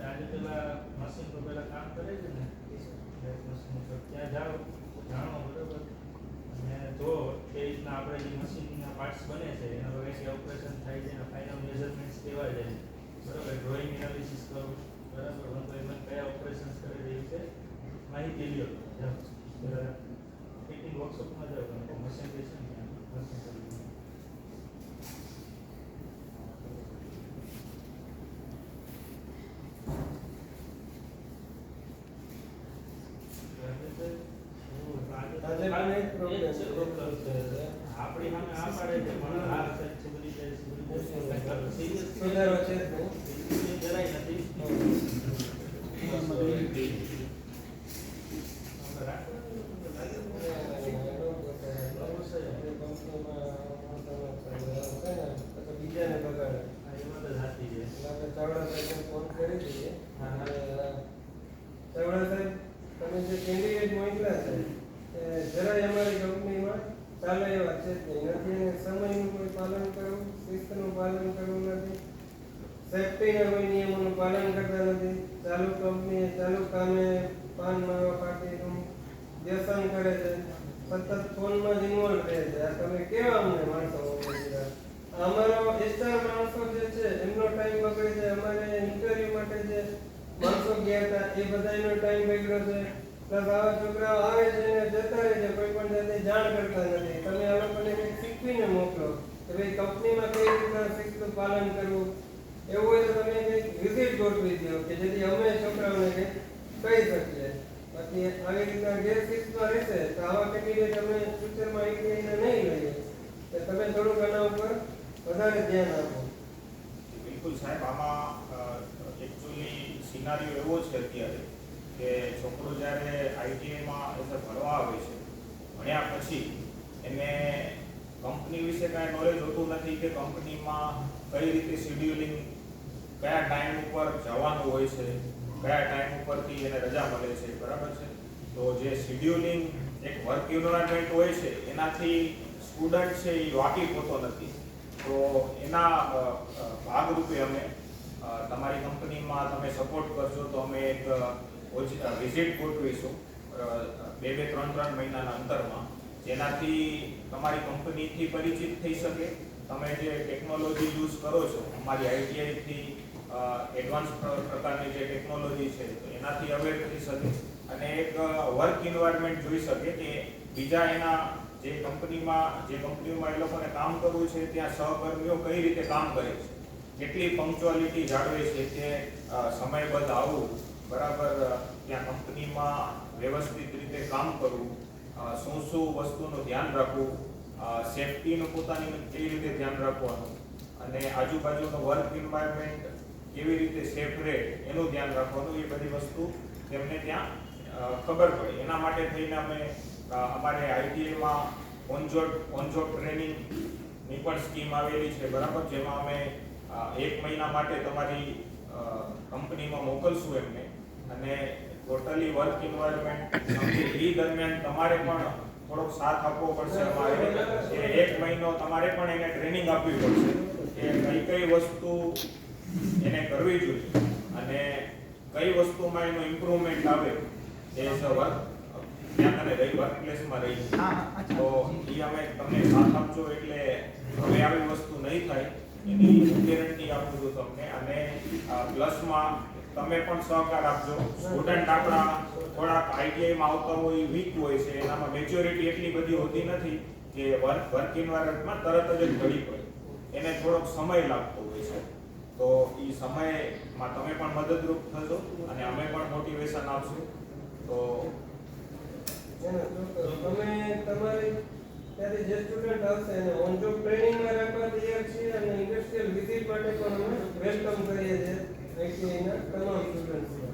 આજે પેલા મશીન તો પેલા કામ કરે છે ને મશીન ત્યાં જાઓ જાણો બરોબર અને જો એ રીતના આપણે જે મશીનના પાર્ટ્સ બને છે એના વગર ઓપરેશન થાય છે એના ફાઇનલ મેઝરમેન્ટ્સ કેવા જાય બરાબર ડ્રોઈંગ એનાલિસિસ કરો બરાબર વન બાય વન કયા ઓપરેશન્સ કરે છે માહિતી લ્યો. જાઓ બરાબર ફિટિંગ વર્કશોપમાં જાઓ તમે મશીન જે છે ને ત્યાં મશીન કરી આજે પણ એક problem છે. આપણી સામે આ પાડે છે જાય એટલે ચાવડા સાહેબને ફોન કરી દઈએ. ચાવડા તમે જે કેન્ડિડેટ મોકલ્યા છે જરાય અમારી કંપનીમાં ચાલે એવા છે જ નહીં. નથી એને સમયનું કોઈ પાલન કરવું, શિસ્તનું પાલન કરવું નથી. સેફ્ટીના કોઈ નિયમોનું પાલન કરતા નથી. ચાલુ કંપનીએ ચાલુ કામે પાન મારવા પાર્ટીનું વ્યસન કરે છે. સતત ફોનમાં જ ઇન્વોલ્વ રહે છે. આ તમે કેવા અમને માણસો અમારો એચઆર માણસો જે છે, એમનો ટાઈમ બગડે છે. અમારે ઇન્ટરવ્યુ માટે જે માણસો ગયા હતા, એ બધાનો ટાઈમ બગડ્યો છે. છોકરાઓ આવે છે ને જતા રહે છે, કોઈ પણ જાણ કરતા નથી. તમે આ લોકોને કંઈક શીખવીને મોકલો. કે ભાઈ કંપનીમાં કઈ રીતના શિસ્તનું પાલન કરવું? એવું હોય તો તમે કંઈક ગોઠવી દો, કે જેથી અમે છોકરાઓને કહી શકીએ. બાકી આવી રીતના ગેરશિસ્તમાં રહેશે આવા કેન્ડિડેટ અમે ફ્યુચરમાં આઈટીઆઈને નહીં લઈએ. તમે થોડુંક આના ઉપર વધારે ધ્યાન આપો. બિલકુલ સાહેબ, આમાં એકચ્યુઅલી સિનારીઓ એવો છે અત્યારે કે છોકરો જ્યારે આઈટીઆઈમાં એઝ ભણવા આવે છે, ભણ્યા પછી એને કંપની વિશે કાંઈ નોલેજ હોતું નથી કે કંપનીમાં કઈ રીતે શેડ્યુલિંગ કયા ટાઈમ ઉપર જવાનું હોય છે, કયા ટાઈમ ઉપરથી એને રજા મળે છે, બરાબર છે? તો જે શેડ્યુલિંગ એક વર્ક એન્વાયરમેન્ટ હોય છે, એનાથી સ્ટુડન્ટ છે એ વાકેફ હોતો નથી. તો એના ભાગરૂપે અમે તમારી કંપનીમાં તમે સપોર્ટ કરશો તો અમે એક વિઝિટ ગોઠવીશું. બે બે, ત્રણ ત્રણ મહિનાના અંતરમાં. જેનાથી તમારી કંપનીથી પરિચિત થઈ શકે. તમે જે ટેકનોલોજી યુઝ કરો છો, અમારી આઈટીઆઈથી એડવાન્સ પ્રકારની જે ટેકનોલોજી છે, તો એનાથી અવેર થઈ શકે. અને એક વર્ક ઇન્વાયરમેન્ટ જોઈ શકે કે બીજા એના જે કંપનીમાં, જે કંપનીઓમાં એ લોકોને કામ કરવું છે, ત્યાં સહકર્મીઓ કઈ રીતે કામ કરે છે. કેટલી પંક્ચ્યુઆલિટી જાળવે છે કે સમયબદ્ધ આવવું બરાબર અ, ત્યાં કંપનીમાં વ્યવસ્થિત રીતે કામ કરવું અ, શું વસ્તુનું ધ્યાન રાખવું સેફટીનું પોતાની કેવી રીતે ધ્યાન રાખવાનું અને આજુબાજુનો વર્ક એન્વાયરમેન્ટ કેવી રીતે સેફ રહે એનું ધ્યાન રાખવાનું, એ બધી વસ્તુ તેમને ત્યાં ખબર પડે એના માટે થઈને અમે અમારે આઈટીઆઈમાં ઓનજોબ ઓનજોબ ટ્રેનિંગની પણ સ્કીમ આવેલી છે, બરાબર? જેમાં અમે એક મહિના માટે તમારી કંપનીમાં મોકલશું એમને. અને ટોટલી વર્ક એન્વાયરમેન્ટ એ દરમિયાન તમારે પણ થોડોક સાથ આપવો પડશે અમારે. કે એક મહિનો તમારે પણ એને ટ્રેનિંગ આપવી પડશે. કે કઈ કઈ વસ્તુ એને કરવી જોઈએ. અને કઈ વસ્તુમાં એનું ઇમ્પ્રુવમેન્ટ આવે એ સવાર ત્યાં તમે રહી વર્ક પ્લેસમાં રહી. તો એ અમે તમને સાથ આપજો એટલે હવે આવી વસ્તુ નહીં થાય. એની ગેરંટી આપું છું તમને. અને પ્લસમાં તમે પણ સહકાર આપજો. સ્ટુડન્ટ આપણા થોડાક આઈટીઆઈમાં આવતા હોય વીક હોય છે, એનામાં મેચ્યોરિટી એટલી બધી હોતી નથી કે વર્ક વર્ક એન્વાયરમેન્ટમાં તરત જ ઘડી પડે. એને થોડોક સમય લાગતો હોય છે. તો એ સમયમાં તમે પણ મદદરૂપ થશો અને અમે પણ મોટિવેશન આપશું. તો. તમે તમારી ત્યાંથી જે સ્ટુડન્ટ આવશે એને ઓન જોબ ટ્રેનિંગમાં રાખવા તૈયાર છીએ અને ઇન્ડસ્ટ્રીયલ વિઝિટ માટે પણ અમે વેલકમ કરીએ છીએ. આઈટીઆઈના તમામ સ્ટુડન્ટ્સને